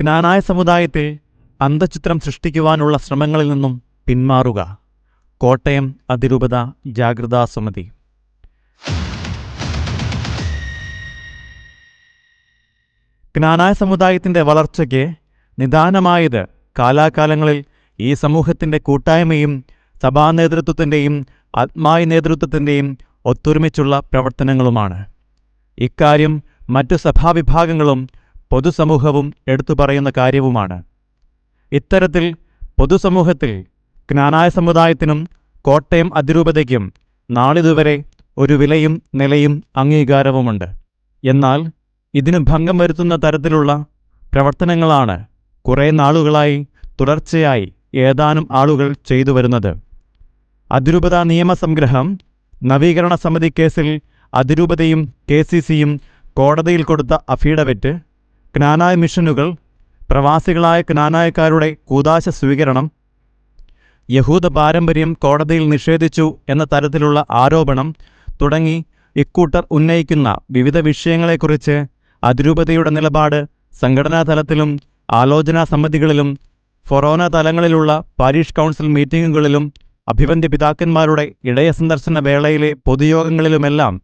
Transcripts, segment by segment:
ജ്ഞാനായ സമുദായത്തിൽ അന്തചിത്രം സൃഷ്ടിക്കുവാനുള്ള ശ്രമങ്ങളിൽ നിന്നും പിന്മാറുക. കോട്ടയം അതിരൂപത ജാഗ്രതാ സമിതി. ജ്ഞാനായ സമുദായത്തിന്റെ വളർച്ചയ്ക്ക് നിദാനമായത് കാലാകാലങ്ങളിൽ ഈ സമൂഹത്തിന്റെ കൂട്ടായ്മയും സഭാ നേതൃത്വത്തിന്റെയും ആത്മായ നേതൃത്വത്തിന്റെയും ഒത്തൊരുമിച്ചുള്ള പ്രവർത്തനങ്ങളുമാണ്. ഇക്കാര്യം മറ്റു സഭാവിഭാഗങ്ങളും പൊതുസമൂഹവും എടുത്തു പറയുന്ന കാര്യവുമാണ്. ഇത്തരത്തിൽ പൊതുസമൂഹത്തിൽ ജ്ഞാനായ സമുദായത്തിനും കോട്ടയം അതിരൂപതയ്ക്കും നാളിതുവരെ ഒരു വിലയും നിലയും അംഗീകാരവുമുണ്ട്. എന്നാൽ ഇതിന് ഭംഗം വരുത്തുന്ന തരത്തിലുള്ള പ്രവർത്തനങ്ങളാണ് കുറേ നാളുകളായി തുടർച്ചയായി ഏതാനും ആളുകൾ ചെയ്തു വരുന്നത്. അതിരൂപത നിയമസംഗ്രഹം നവീകരണ സമിതി കേസിൽ അതിരൂപതയും കെ സി സിയും കോടതിയിൽ കൊടുത്ത അഫിഡവിറ്റ് ജ്ഞാനായ മിഷനുകൾ പ്രവാസികളായ ക്നാനായക്കാരുടെ കൂതാശ സ്വീകരണം യഹൂദ പാരമ്പര്യം കോടതിയിൽ നിഷേധിച്ചു എന്ന തരത്തിലുള്ള ആരോപണം തുടങ്ങി ഇക്കൂട്ടർ ഉന്നയിക്കുന്ന വിവിധ വിഷയങ്ങളെക്കുറിച്ച് അതിരൂപതയുടെ നിലപാട് സംഘടനാ തലത്തിലും ആലോചനാ സമിതികളിലും ഫൊറോന തലങ്ങളിലുള്ള പാരീഷ് കൗൺസിൽ മീറ്റിംഗുകളിലും അഭിബന്ധ്യ പിതാക്കന്മാരുടെ ഇടയ സന്ദർശന വേളയിലെ പൊതുയോഗങ്ങളിലുമെല്ലാം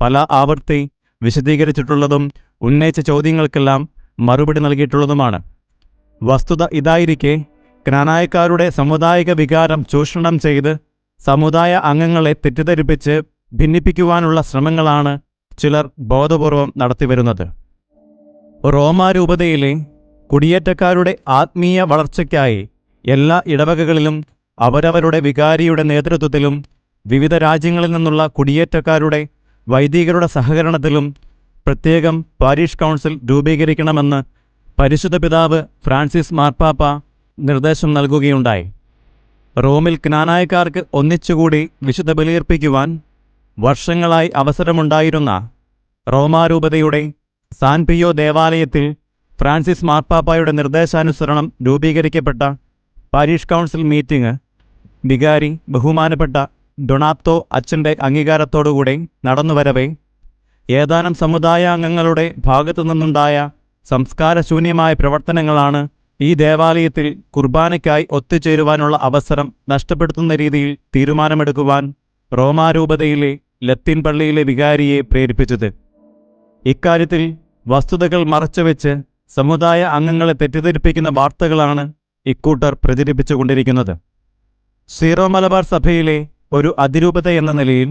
പല ആവർത്തി വിശദീകരിച്ചിട്ടുള്ളതും ഉന്നയിച്ച ചോദ്യങ്ങൾക്കെല്ലാം മറുപടി നൽകിയിട്ടുള്ളതുമാണ്. വസ്തുത ഇതായിരിക്കെ ക്നാനായക്കാരുടെ സമുദായിക വികാരം ചൂഷണം ചെയ്ത് സമുദായ അംഗങ്ങളെ തെറ്റിദ്ധരിപ്പിച്ച് ഭിന്നിപ്പിക്കുവാനുള്ള ശ്രമങ്ങളാണ് ചിലർ ബോധപൂർവം നടത്തിവരുന്നത്. റോമാരൂപതയിലെ കുടിയേറ്റക്കാരുടെ ആത്മീയ വളർച്ചയ്ക്കായി എല്ലാ ഇടവകകളിലും അവരവരുടെ വികാരിയുടെ നേതൃത്വത്തിലും വിവിധ രാജ്യങ്ങളിൽ നിന്നുള്ള കുടിയേറ്റക്കാരുടെ വൈദികരുടെ സഹകരണത്തിലും പ്രത്യേകം പാരീഷ് കൗൺസിൽ രൂപീകരിക്കണമെന്ന് പരിശുദ്ധ പിതാവ് ഫ്രാൻസിസ് മാർപ്പാപ്പ നിർദ്ദേശം നൽകുകയുണ്ടായി. റോമിൽ ക്നാനായക്കാർക്ക് ഒന്നിച്ചുകൂടി വിശുദ്ധ ബലിയർപ്പിക്കുവാൻ വർഷങ്ങളായി അവസരമുണ്ടായിരുന്ന റോമാരൂപതയുടെ സാൻ പിയോ ദേവാലയത്തിൽ ഫ്രാൻസിസ് മാർപ്പാപ്പായുടെ നിർദ്ദേശാനുസരണം രൂപീകരിക്കപ്പെട്ട പാരീഷ് കൗൺസിൽ മീറ്റിംഗ് വികാരി ബഹുമാനപ്പെട്ട ഡൊണാപ്തോ അച്ഛന്റെ അംഗീകാരത്തോടുകൂടി നടന്നുവരവേ ഏതാനും സമുദായാംഗങ്ങളുടെ ഭാഗത്തു നിന്നുണ്ടായ സംസ്കാരശൂന്യമായ പ്രവർത്തനങ്ങളാണ് ഈ ദേവാലയത്തിൽ കുർബാനയ്ക്കായി ഒത്തുചേരുവാനുള്ള അവസരം നഷ്ടപ്പെടുത്തുന്ന രീതിയിൽ തീരുമാനമെടുക്കുവാൻ റോമാരൂപതയിലെ ലത്തീൻ പള്ളിയിലെ വികാരിയെ പ്രേരിപ്പിച്ചത്. ഇക്കാര്യത്തിൽ വസ്തുതകൾ മറച്ചുവെച്ച് സമുദായ അംഗങ്ങളെ തെറ്റിദ്ധരിപ്പിക്കുന്ന വാർത്തകളാണ് ഇക്കൂട്ടർ പ്രചരിപ്പിച്ചുകൊണ്ടിരിക്കുന്നത്. സീറോ മലബാർ സഭയിലെ ഒരു അതിരൂപത എന്ന നിലയിൽ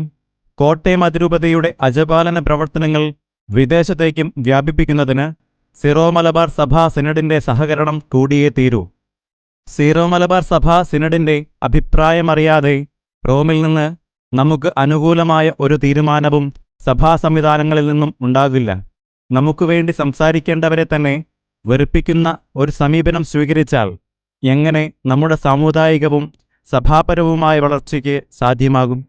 കോട്ടയം അതിരൂപതയുടെ അജപാലന പ്രവർത്തനങ്ങൾ വിദേശത്തേക്കും വ്യാപിപ്പിക്കുന്നതിന് സിറോ മലബാർ സഭാ സിനഡിന്റെ സഹകരണം കൂടിയേ തീരൂ. സിറോ മലബാർ സഭാ സിനഡിന്റെ അഭിപ്രായമറിയാതെ റോമിൽ നിന്ന് നമുക്ക് അനുകൂലമായ ഒരു തീരുമാനവും സഭാ സംവിധാനങ്ങളിൽ നിന്നും ഉണ്ടാകില്ല. നമുക്ക് വേണ്ടി സംസാരിക്കേണ്ടവരെ തന്നെ വെറുപ്പിക്കുന്ന ഒരു സമീപനം സ്വീകരിച്ചാൽ എങ്ങനെ നമ്മുടെ സാമുദായികവും സഭാപരവുമായ വളർച്ചയ്ക്ക് സാധ്യമാകും?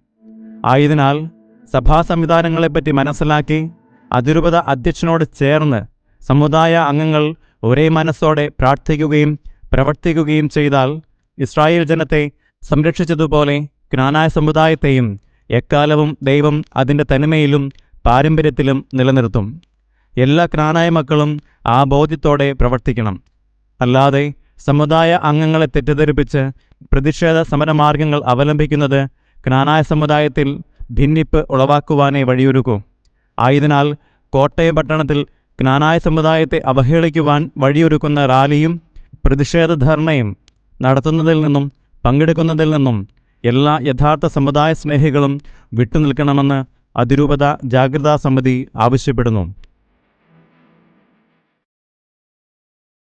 ആയതിനാൽ സഭാ സംവിധാനങ്ങളെപ്പറ്റി മനസ്സിലാക്കി അതിരൂപത അധ്യക്ഷനോട് ചേർന്ന് സമുദായ അംഗങ്ങൾ ഒരേ മനസ്സോടെ പ്രാർത്ഥിക്കുകയും പ്രവർത്തിക്കുകയും ചെയ്താൽ ഇസ്രായേൽ ജനത്തെ സംരക്ഷിച്ചതുപോലെ ജ്ഞാനായ സമുദായത്തെയും എക്കാലവും ദൈവം അതിന്റെ തനിമയിലും പാരമ്പര്യത്തിലും നിലനിർത്തും. എല്ലാ ജ്ഞാനായ മക്കളും ആ ബോധ്യത്തോടെ പ്രവർത്തിക്കണം. അല്ലാതെ സമുദായ അംഗങ്ങളെ തെറ്റിദ്ധരിപ്പിച്ച് പ്രതിഷേധ സമരമാർഗങ്ങൾ അവലംബിക്കുന്നത് ജ്ഞാനായ സമുദായത്തിൽ ഭിന്നിപ്പ് ഉളവാക്കുവാനേ വഴിയൊരുക്കൂ. ആയതിനാൽ കോട്ടയം പട്ടണത്തിൽ ജ്ഞാനായ സമുദായത്തെ അവഹേളിക്കുവാൻ വഴിയൊരുക്കുന്ന റാലിയും പ്രതിഷേധ ധർണയും നടത്തുന്നതിൽ നിന്നും പങ്കെടുക്കുന്നതിൽ നിന്നും എല്ലാ യഥാർത്ഥ സമുദായ സ്നേഹികളും വിട്ടുനിൽക്കണമെന്ന് അതിരൂപത ജാഗ്രതാ സമിതി ആവശ്യപ്പെടുന്നു.